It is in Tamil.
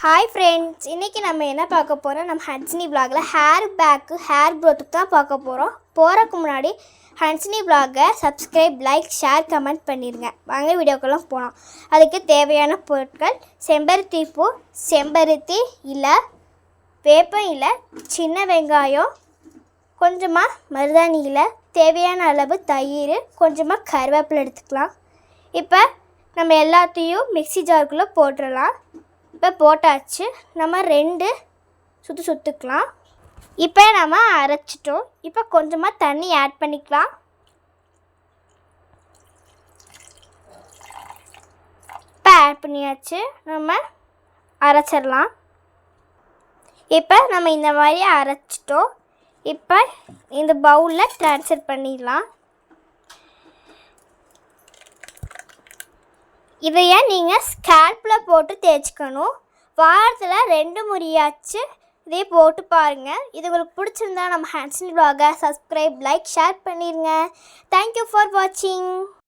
ஹாய் ஃப்ரெண்ட்ஸ் இன்றைக்கி நம்ம என்ன பார்க்க போகிறோம் நம்ம ஹன்சினி vlogல ஹேர் பேக்கு ஹேர் க்ரோத்துக்கு தான் பார்க்க போகிறோம் போகிறதுக்கு முன்னாடி ஹன்சினி vlog-அ சப்ஸ்கிரைப் லைக் ஷேர் கமெண்ட் பண்ணிடுங்க வாங்க வீடியோக்கெல்லாம் போகலாம் அதுக்கு தேவையான பொருட்கள் செம்பருத்தி பூ செம்பருத்தி இலை வேப்பம் இலை சின்ன வெங்காயம் கொஞ்சமாக மருதாணி இலை தேவையான அளவு தயிர் கொஞ்சமாக கருவேப்பிலை எடுத்துக்கலாம். இப்போ நம்ம எல்லாத்தையும் மிக்ஸி ஜாருக்குள்ளே போட்டுடலாம். இப்போ போட்டாச்சு. நம்ம ரெண்டு சுற்று சுற்றுக்கலாம் இப்போ நம்ம அரைச்சிட்டோம். இப்போ கொஞ்சமாக தண்ணி ஆட் பண்ணிக்கலாம். இப்போ ஆட் பண்ணியாச்சு. நம்ம அரைச்சிடலாம். இப்போ நம்ம இந்த மாதிரி அரைச்சிட்டோம். இப்போ இந்த பவுலில் ட்ரான்ஸ்ஃபர் பண்ணிடலாம். இதையே நீங்கள் ஸ்கேல்பில் போட்டு தேய்ச்சிக்கணும். வாரத்தில் ரெண்டு முறையாச்சு இதே போட்டு பாருங்கள் இது உங்களுக்கு பிடிச்சிருந்தா நம்ம ஹேண்ட்ஸின் ப்ளாகை சப்ஸ்கிரைப் லைக் ஷேர் பண்ணிடுங்க தேங்க்யூ ஃபார் வாட்சிங்